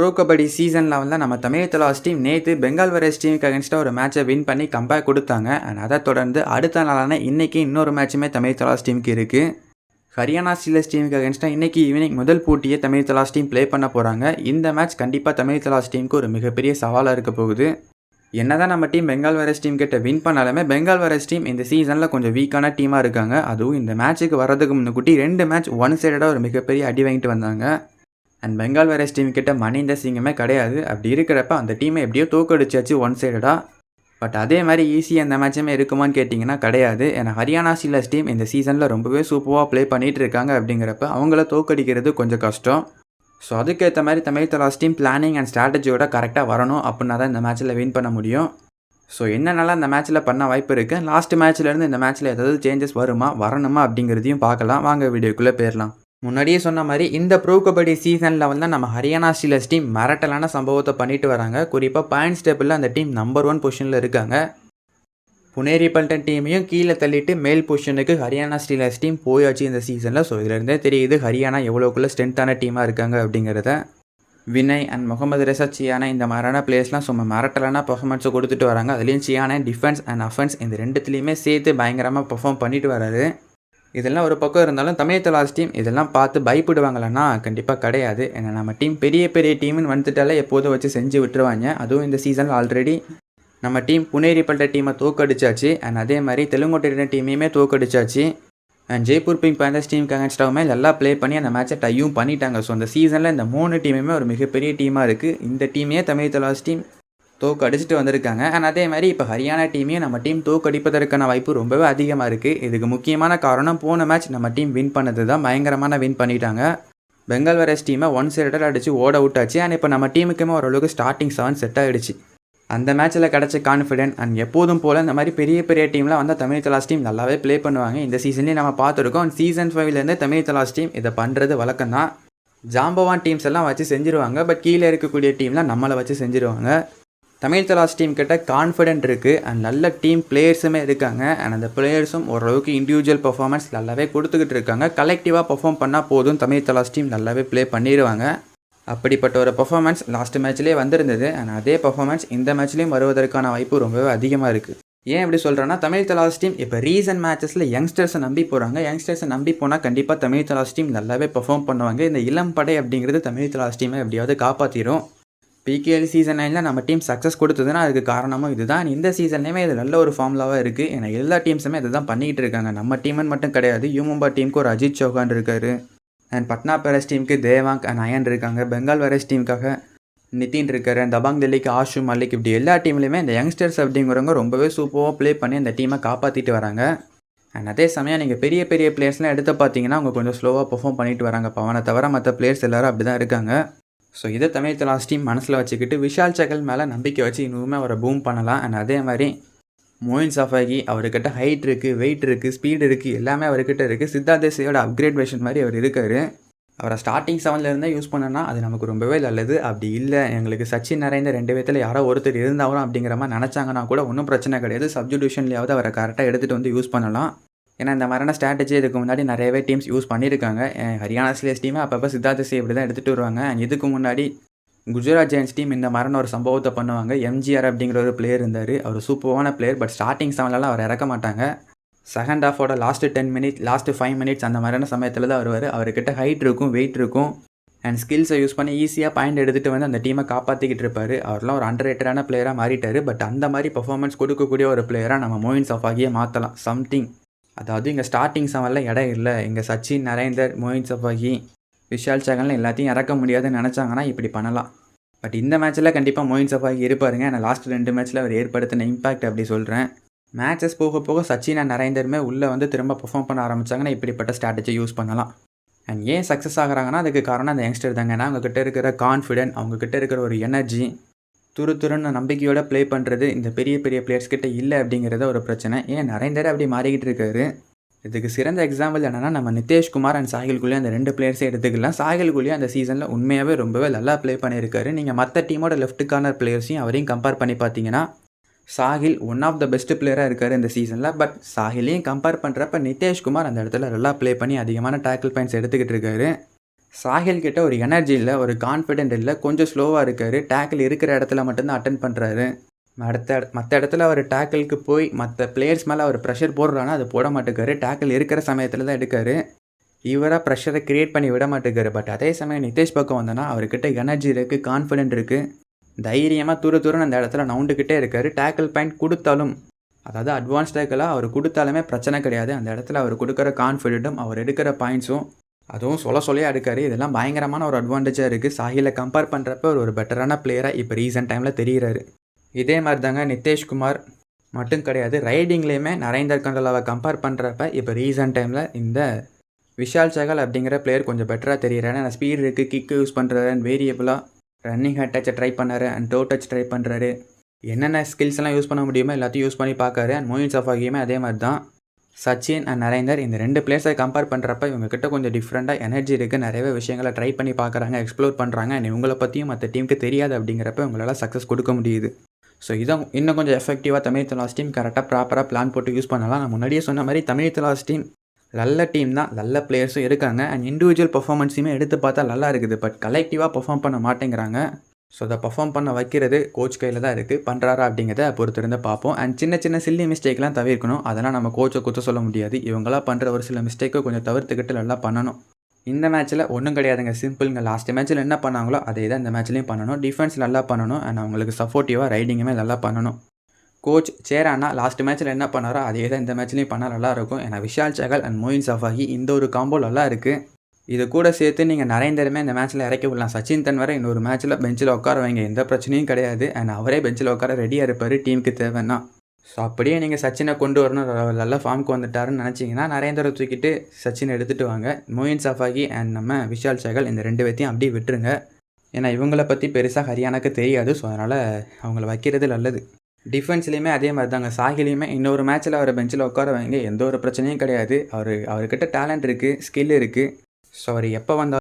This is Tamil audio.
ப்ரோ கபடி சீசன் வந்து நம்ம தமிழ் தலாஸ் டீம் நேற்று பெங்கால் வரஸ் டீமுக்கு அகேன்ஸ்டாக ஒரு மேட்சை வின் பண்ணி கம்பேக் கொடுத்தாங்க. அண்ட் அதை தொடர்ந்து அடுத்த நாளான இன்றைக்கி இன்னொரு மேட்சுமே தமிழ் தலாஸ் டீமுக்கு இருக்குது ஹரியானா ஸ்டீலர்ஸ் டீமுக்கு அகேன்ஸ்டாக இன்றைக்கி ஈவினிங் முதல் போட்டியை தமிழ் தலாஸ் டீம் ப்ளே பண்ண போகிறாங்க இந்த மேட்ச் கண்டிப்பாக தமிழ் தலாஸ் டீமுக்கு ஒரு மிகப்பெரிய சவாலாக இருக்க போகுது. என்னதான் நம்ம டீம் பெங்கால் வரஸ் டீம் கிட்ட வின் பண்ணாலுமே பெங்கால் வரஸ் டீம் இந்த சீசனில் கொஞ்சம் வீக்கான டீமாக இருக்காங்க. அதுவும் இந்த மேட்ச்சுக்கு வரதுக்கு முன்னுக்கூட்டி ரெண்டு மேட்ச் ஒன் சைடடாக ஒரு மிகப்பெரிய அடி வாங்கிட்டு வந்தாங்க. அண்ட் பெங்கால் வேரேஸ் டீம் கிட்ட மணிந்த சிங்கமே கிடையாது. அப்படி இருக்கிறப்ப அந்த டீமை எப்படியோ தோக்கடிச்சாச்சு ஒன் சைடடாக பட் அதே மாதிரி ஈஸியாக அந்த மேட்சுமே இருக்குமான்னு கேட்டிங்கன்னா கிடையாது. ஏன்னா ஹரியானா ஸ்டீலர்ஸ் டீம் இந்த சீசனில் ரொம்பவே சூப்பராக ப்ளே பண்ணிகிட்டு இருக்காங்க அப்படிங்கிறப்ப அவங்கள தோக்கடிக்கிறது கொஞ்சம் கஷ்டம். ஸோ அதுக்கேற்ற மாதிரி Tamil Thalaivas team planning and ஸ்ட்ராட்டஜியோட கரெக்டாக வரணும் அப்படின்னா தான் இந்த மேட்ச்சில் வின் பண்ண முடியும். ஸோ என்னென்னலாம் இந்த மேட்ச்சில் பண்ண வாய்ப்பு இருக்குது லாஸ்ட் மேட்ச்லேருந்து இந்த மேட்ச்சில் ஏதாவது சேஞ்சஸ் வருமா வரணுமா அப்படிங்கிறதையும் பார்க்கலாம். வாங்க வீடியோக்குள்ளே போயிடலாம். முன்னாடியே சொன்ன மாதிரி இந்த ப்ரோ கபடி சீசனில் வந்து நம்ம ஹரியானா ஸ்டீலர்ஸ் டீம் மிரட்டலான சம்பவத்தை பண்ணிட்டு வராங்க. குறிப்பாக பாயிண்ட்ஸ் டேபிளில் அந்த டீம் நம்பர் ஒன் பொசிஷனில் இருக்காங்க. புனேரி பல்டன் டீமையும் கீழே தள்ளிட்டு மேல் பொசிஷனுக்கு ஹரியானா ஸ்டீலர்ஸ் டீம் போயாச்சு இந்த சீசனில் ஸோ இதுலேருந்தே தெரியுது ஹரியானா எவ்வளோக்குள்ள ஸ்ட்ரென்த்தான டீமாக இருக்காங்க அப்படிங்கிறத. Vinay and Mohammad Reza Chiyaneh இந்த மாதிரியான பிளேஸ்லாம் சும்மா மிரட்டலான பர்ஃபார்மன்ஸை கொடுத்துட்டு வராங்க. அதுலேயும் சியானா டிஃபென்ஸ் அண்ட் அஃபென்ஸ் இந்த ரெண்டுத்துலேயுமே சேர்த்து பயங்கரமாக பர்ஃபார்ம் பண்ணிட்டு வராரு. இதெல்லாம் ஒரு பக்கம் இருந்தாலும் தமிழ் தலாஸ் டீம் இதெல்லாம் பார்த்து பயப்படுவாங்களன்னா கண்டிப்பாக கிடையாது. ஏன்னா நம்ம டீம் பெரிய பெரிய டீம்னு வந்துட்டாலே எப்போதும் வச்சு செஞ்சு விட்டுருவாங்க. அதுவும் இந்த சீசனில் ஆல்ரெடி நம்ம டீம் புனேரி பல்ட்ட டீமை தோக்கடிச்சாச்சு. அண்ட் அதே மாதிரி தெலுங்கோட்டை டீமையுமே தோக்கடிச்சாச்சு. அண்ட் ஜெய்ப்பூர் பிங்க் பேந்தர்ஸ் டீமுக்கு அகேன்ஸ்டாகவுமே நல்லா ப்ளே பண்ணி அந்த மேட்சை டையும் பண்ணிட்டாங்க. ஸோ அந்த சீசனில் இந்த மூணு டீமுமே ஒரு மிகப்பெரிய டீமாக இருக்குது இந்த டீமே தமிழ் தலாஸ் டீம் தோக்கு அடிச்சுட்டு வந்திருக்காங்க. அண்ட் அதே மாதிரி இப்போ ஹரியானா டீமையும் நம்ம டீம் தோக்கு அடிப்பதற்கான வாய்ப்பு ரொம்பவே அதிகமாக இருக்குது இதுக்கு முக்கியமான காரணம் போன மேட்ச் நம்ம டீம் வின் பண்ணது தான் பயங்கரமான வின் பண்ணிட்டாங்க. பெங்கால் வரஸ் டீமை ஒன் சைடட் அடித்து ஓட விட்டாச்சு. அண்ட் இப்போ நம்ம டீமுக்குமே ஓரளவுக்கு ஸ்டார்டிங் செவன் செட் ஆகிடுச்சு அந்த மேட்ச்சில் கிடச்ச கான்ஃபிடென்ட் அண்ட் எப்போதும் போல் இந்த மாதிரி பெரிய பெரிய டீம்லாம் வந்து தமிழ் தலாஸ் டீம் நல்லாவே ப்ளே பண்ணுவாங்க. இந்த சீசன்லேயே நம்ம பார்த்துருக்கோம். அண்ட் சீசன் ஃபைவ்லேருந்து தமிழ் தலாஸ் டீம் இதை பண்ணுறது வழக்கம் தான் ஜாம்பவான் டீம்ஸ் எல்லாம் வச்சு செஞ்சுருவாங்க. பட் கீழே இருக்கக்கூடிய டீம்லாம் நம்மளை வச்சு செஞ்சுருவாங்க. தமிழ் தலாஸ் டீம் கிட்ட கான்ஃபிடென்ட் இருக்குது அண்ட் நல்ல டீம் பிளேயர்ஸுமே இருக்காங்க. அண்ட் அந்த பிளேயர்ஸும் ஓரளவுக்கு இண்டிவிஜுவல் பர்ஃபார்மன்ஸ் நல்லாவே கொடுத்துக்கிட்டு இருக்காங்க. கலெக்டிவாக பர்ஃபார்ம் பண்ணால் போதும். தமிழ் தலாஸ் டீம் நல்லாவே ப்ளே பண்ணிடுவாங்க அப்படிப்பட்ட ஒரு பர்ஃபார்மன்ஸ் லாஸ்ட் மேட்ச்லேயே வந்திருந்தது. அண்ட் அதே பர்ஃபார்மன்ஸ் இந்த மேட்ச்லேயும் வருவதற்கான வாய்ப்பு ரொம்பவே அதிகமாக இருக்குது ஏன் இப்படி சொல்கிறேன்னா தமிழ் தலாஸ் டீம் இப்போ ரீசன்ட் மேட்சஸில் யங்ஸ்டர்ஸை நம்பி போகிறாங்க யங்ஸ்டர்ஸை நம்பி போனால் கண்டிப்பாக தமிழ் தலாஸ் டீம் நல்லாவே பெர்ஃபார்ம் பண்ணுவாங்க. இந்த இளம் படை அப்படிங்கிறது தமிழ் தலாஸ் டீமை எப்படியாவது காப்பாற்றிடும் பிகேஎல் சீசன் நைனில் நம்ம டீம் சக்ஸஸ் கொடுத்ததுன்னா அதுக்கு காரணமும் இதுதான். இந்த சீசன்லேயுமே இது நல்ல ஒரு ஃபார்ம்லாவாக இருக்குது ஏன்னா எல்லா டீம்ஸுமே இதை தான் பண்ணிக்கிட்டு இருக்காங்க. நம்ம டீம்னு மட்டும் கிடையாது. யூமும்பா டீமுக்கு ஒரு அஜித் சௌகான் இருக்கார். அண்ட் பட்னா பேரஸ் டீமுக்கு தேவாங்க் அண்ட் அயன் இருக்காங்க. பெங்கால் வேரஸ் டீமுக்காக நிதின் இருக்கார். அண்ட் தபாங் டெல்லிக்கு ஆஷு மல்லிக் இப்படி எல்லா டீம்லேயுமே இந்த யங்ஸ்டர்ஸ் அப்படிங்கிறவங்க ரொம்பவே சூப்பராக ப்ளே பண்ணி அந்த டீமை காப்பாற்றிட்டு வராங்க. அண்ட் அதே சமயம் நீங்கள் பெரிய பெரிய பிளேயர்ஸ்லாம் எடுத்து பார்த்தீங்கன்னா அவங்க கொஞ்சம் ஸ்லோவாக பெர்ஃபார்ம் பண்ணிட்டு வராங்க. பவனை தவிர மற்ற பிளேயர்ஸ் எல்லோரும் அப்படி தான் இருக்காங்க. ஸோ இதை தமிழ் தலாஸ் டீம் மனசில் வச்சுக்கிட்டு விஷால் சகல் மேலே நம்பிக்கை வச்சு இன்னுமே அவரை பூம் பண்ணலாம். அண்ட் அதே மாதிரி மோயின் சஃபாகி அவர்கிட்ட ஹைட் இருக்குது வெயிட் இருக்குது ஸ்பீடு இருக்குது எல்லாமே அவர்கிட்ட இருக்குது சித்தார்த் தேசியோட அப்கிரேட் வெர்ஷன் மாதிரி அவர் இருக்கார். அவரை ஸ்டார்டிங் செவன்லேருந்தே யூஸ் பண்ணனா அது நமக்கு ரொம்பவே நல்லது. அப்படி இல்லை எங்களுக்கு சச்சின் நிறைந்த ரெண்டு விதத்தில் யாரோ ஒருத்தர் இருந்தாலும் அப்படிங்கிற மாதிரி நினச்சாங்கன்னா கூட ஒன்றும் பிரச்சனை கிடையாது. சப்ஜுடியூஷன்லேயாவது அவரை கரெக்டாக எடுத்துகிட்டு வந்து யூஸ் பண்ணலாம். ஏன்னா இந்த மாதிரியான ஸ்ட்ராட்டஜி இதுக்கு முன்னாடி நிறையவே டீம்ஸ் யூஸ் பண்ணியிருக்காங்க. ஹரியானா சிலேஸ் டீமே அப்பப்போ சித்தார்த்த சி இப்படி தான் எடுத்துகிட்டு வருவாங்க. அண்ட் இதுக்கு முன்னாடி குஜராத் ஜெயின்ஸ் டீம் இந்த மாதிரியான ஒரு சம்பவத்தை பண்ணுவாங்க. எம்ஜிஆர் அப்படிங்கிற ஒரு பிளேயர் இருந்தார். அவர் சூப்பரான பிளேயர் பட் ஸ்டார்டிங் செவன்லலாம் அவர் இறக்க மாட்டாங்க. Second ஹாஃபோட last ten minute last five minutes அந்த மாதிரியான சமயத்தில் தான் வருவார். அவர்கிட்ட ஹைட் இருக்கும் வெயிட் இருக்கும். அண்ட் ஸ்கில்ஸை யூஸ் பண்ணி ஈஸியாக பாயிண்ட் எடுத்துகிட்டு வந்து அந்த டீமை காப்பாற்றிக்கிட்டு இருப்பார். அவர்லாம் ஒரு அண்டர் ரேட்டடான பிளேயராக மாறிட்டார். பட் அந்த மாதிரி பர்ஃபார்மன்ஸ் கொடுக்கக்கூடிய ஒரு பிளேயராக நம்ம மோயின் சஃபாகியே மாற்றலாம் சம்திங் அதாவது இங்கே ஸ்டார்டிங் செவனில் இடம் இல்லை. இங்கே சச்சின் நரேந்தர் மோஹித் சஃபாகி விஷால் சகல்னு எல்லாத்தையும் இறக்க முடியாதுன்னு நினச்சாங்கன்னா இப்படி பண்ணலாம். பட் இந்த மேட்ச்சில் கண்டிப்பாக மோயின் சஃபாகி இருப்பாருங்க. நான் லாஸ்ட் ரெண்டு மேட்ச்சில் அவர் ஏற்படுத்தின இம்பாக்ட் அப்படி சொல்கிறேன் மேட்சஸ் போக போக சச்சின் அண்ட் நரேந்தருமே உள்ளே வந்து திரும்ப பெர்ஃபார்ம் பண்ண ஆரம்பித்தாங்கன்னா இப்படிப்பட்ட ஸ்ட்ராட்டஜி யூஸ் பண்ணலாம். அண்ட் ஏன் சக்ஸஸ் ஆகிறாங்கன்னா அதுக்கு காரணம் அந்த யங்ஸ்டர் தாங்க. ஏன்னா அவங்கக்கிட்ட இருக்கிற கான்ஃபிடென்ட் அவங்கக்கிட்ட இருக்கிற ஒரு எனர்ஜி துரு துருன்னு நம்பிக்கையோட ப்ளே பண்ணுறது இந்த பெரிய பெரிய பிளேயர்ஸ் கிட்ட இல்லை அப்படிங்கிறத ஒரு பிரச்சனை. ஏன் நரேந்தர் அப்படி மாறிக்கிட்டு இருக்காரு. இதுக்கு சிறந்த எக்ஸாம்பிள் என்னென்னா நம்ம நிதேஷ்குமார் அண்ட் சாகில் குலியா அந்த ரெண்டு பிளேயர்ஸே எடுத்துக்கலாம். சாகில் குலியா அந்த சீசனில் உண்மையாகவே ரொம்பவே நல்லா ப்ளே பண்ணியிருக்காரு. நீங்கள் மற்ற டீமோட லெஃப்ட் கார்னர் பிளேயர்ஸையும் அவரையும் கம்பேர் பண்ணி பார்த்தீங்கன்னா Sahil one of the best பிளேயராக இருக்கார் இந்த சீசனில் பட் சாகிலையும் கம்பேர் பண்ணுறப்ப நிதேஷ்குமார் அந்த இடத்துல நல்லா ப்ளே பண்ணி அதிகமான டேக்கிள் பாயிண்ட்ஸ் எடுத்துக்கிட்டு இருக்காரு. சாஹில் கிட்ட ஒரு எனர்ஜி இல்லை ஒரு கான்ஃபிடென்ட் இல்லை கொஞ்சம் ஸ்லோவாக இருக்கார். டேக்கிள் இருக்கிற இடத்துல மட்டும்தான் அட்டன் பண்ணுறாரு அடுத்த மற்ற இடத்துல அவர் டேக்கிளுக்கு போய் மற்ற பிளேயர்ஸ் மேலே அவர் ப்ரெஷர் போடுறான்னா அது போட மாட்டேக்காரு. டேக்கிள் இருக்கிற சமயத்தில் தான் எடுக்காரு. இவராக ப்ரெஷரை கிரியேட் பண்ணி விட மாட்டேங்காரு பட் அதே சமயம் நிதேஷ் பக்கம் வந்தோன்னா அவர்கிட்ட எனர்ஜி இருக்குது கான்ஃபிடென்ட் இருக்குது தைரியமாக தூர தூரம் அந்த இடத்துல நவுண்டுக்கிட்டே இருக்கார். டேக்கிள் பாயிண்ட் கொடுத்தாலும் அதாவது அட்வான்ஸ் டேக்கெல்லாம் அவர் கொடுத்தாலுமே பிரச்சனை கிடையாது. அந்த இடத்துல அவர் கொடுக்குற கான்ஃபிடென்ட்டும் அவர் எடுக்கிற பாயிண்ட்ஸும் அதுவும் சொல்ல சொல்லியே எடுக்காரு இதெல்லாம் பயங்கரமான ஒரு அட்வான்டேஜாக இருக்குது சாஹிலை கம்பேர் பண்ணுறப்ப ஒரு ஒரு பெட்டரான பிளேயராக இப்போ ரீசெண்ட் டைமில் தெரிகிறாரு இதே மாதிரி தாங்க நிதேஷ்குமார் மட்டும் கிடையாது ரைடிங்லேயுமே நரேந்தர் கண்டலாவை கம்பேர் பண்ணுறப்ப இப்போ ரீசெண்ட் டைமில் இந்த விஷால் சகல் அப்படிங்கிற பிளேயர் கொஞ்சம் பெட்டராக தெரிகிறாரு ஏன்னா ஸ்பீட் இருக்குது கிக்கு யூஸ் பண்ணுறாரு அண்ட் வேரியபிளாக ரன்னிங் ஹேட் டச்சை ட்ரை பண்ணாரு அண்ட் டோ டச் ட்ரை பண்ணுறாரு என்னென்ன ஸ்கில்ஸ் எல்லாம் யூஸ் பண்ண முடியுமோ எல்லாத்தையும் யூஸ் பண்ணி பார்க்காரு அண்ட் மோயின் சஃபாகியுமே அதே மாதிரி தான் சச்சின் அண்ட் நரேந்தர் இந்த ரெண்டு பிளேஸை கம்பேர் பண்ணுறப்ப இவங்ககிட்ட கொஞ்சம் டிஃப்ரெண்ட்டாக எனர்ஜி இருக்குது நிறையவே விஷயங்களை ட்ரை பண்ணி பார்க்குறாங்க எக்ஸ்ப்ளோர் பண்ணுறாங்க அண்ட் இவங்கள பற்றியும் மற்ற டீமுக்கு தெரியாது அப்படிங்கிறப்ப இவங்களால் சக்ஸஸ் கொடுக்க முடியுது. ஸோ இதான் இன்னும் கொஞ்சம் எஃபெக்டிவாக தமிழ் தலாஸ் டீம் கரெக்டாக ப்ராப்பராக பிளான் போட்டு யூஸ் பண்ணலாம். நான் முன்னாடியே சொன்ன மாதிரி தமிழ் தலாஸ் டீம் நல்ல டீம் தான். நல்ல பிளேயர்ஸும் இருக்காங்க. அண்ட் இண்டிவிஜுவல் பர்ஃபார்மன்ஸுமே எடுத்து பார்த்தா நல்லா இருக்குது. பட் கலெக்டிவாக பர்ஃபார்ம் பண்ண மாட்டேங்கிறாங்க. ஸோ அதை பர்ஃபார்ம் பண்ண வைக்கிறது கோச் கையில் தான் இருக்குது பண்ணுறாரா அப்படிங்கிறத பொறுத்திருந்து பார்ப்போம். அண்ட் சின்ன சின்ன சில்லி மிஸ்டேக்லாம் தவிர்க்கணும். அதெல்லாம் நம்ம கோச்சை குத்த சொல்ல முடியாது. இவங்களாம் பண்ணுற ஒரு சில மிஸ்டேக்கை கொஞ்சம் தவிர்த்துக்கிட்டு நல்லா பண்ணணும். இந்த மேட்ச்சில் ஒன்றும் கிடையாதுங்க. சிம்பிளுங்க லாஸ்ட் மேட்ச்சில் என்ன பண்ணாங்களோ அதே தான் இந்த மேட்ச்லேயும் பண்ணணும். டிஃபென்ஸ் நல்லா பண்ணணும். அண்ட் அவங்களுக்கு சப்போர்ட்டிவாக ரைடிங்குமே நல்லா பண்ணணும். கோச் சேரானா லாஸ்ட் மேட்ச்சில் என்ன பண்ணாரோ அதே தான் இந்த மேட்ச்லேயும் பண்ணால் நல்லாயிருக்கும் ஏன்னா Vishal Chahal and Moein Shafaghi இந்த ஒரு காம்போ நல்லா இருக்குது இது கூட சேர்த்து நீங்கள் நரேந்தருமே இந்த மேட்ச்சில் இறக்கி விடலாம். சச்சின் தன் வரை இன்னொரு மேட்ச்சில் பெஞ்சில் உட்கார வைங்க. எந்த பிரச்சனையும் கிடையாது. அண்ட் அவரே பெஞ்சில் உட்கார ரெடியாக இருப்பார். டீமுக்கு தேவைன்னா. ஸோ அப்படியே நீங்கள் சச்சினை கொண்டு வரணும். நல்ல ஃபார்முக்கு வந்துட்டாருன்னு நினச்சிங்கன்னா நரேந்தரை தூக்கிட்டு சச்சினை எடுத்துகிட்டு வாங்க. மோயின் சஃபாகி அண்ட் நம்ம விஷால் சேகல் இந்த ரெண்டு பேர்த்தையும் அப்படியே விட்டுருங்க. ஏன்னா இவங்கள பற்றி பெருசாக ஹரியானாக்கு தெரியாது. ஸோ அதனால் அவங்கள வைக்கிறது நல்லது. டிஃபென்ஸ்லேயுமே அதே மாதிரி தாங்க சாகிலையுமே இன்னொரு மேட்ச்சில் அவரை பெஞ்சில் உட்கார வைங்க. எந்த ஒரு பிரச்சனையும் கிடையாது. அவர் அவர்கிட்ட டேலண்ட் இருக்குது ஸ்கில் இருக்குது ஸோ அவர் எப்போ வந்தாலும்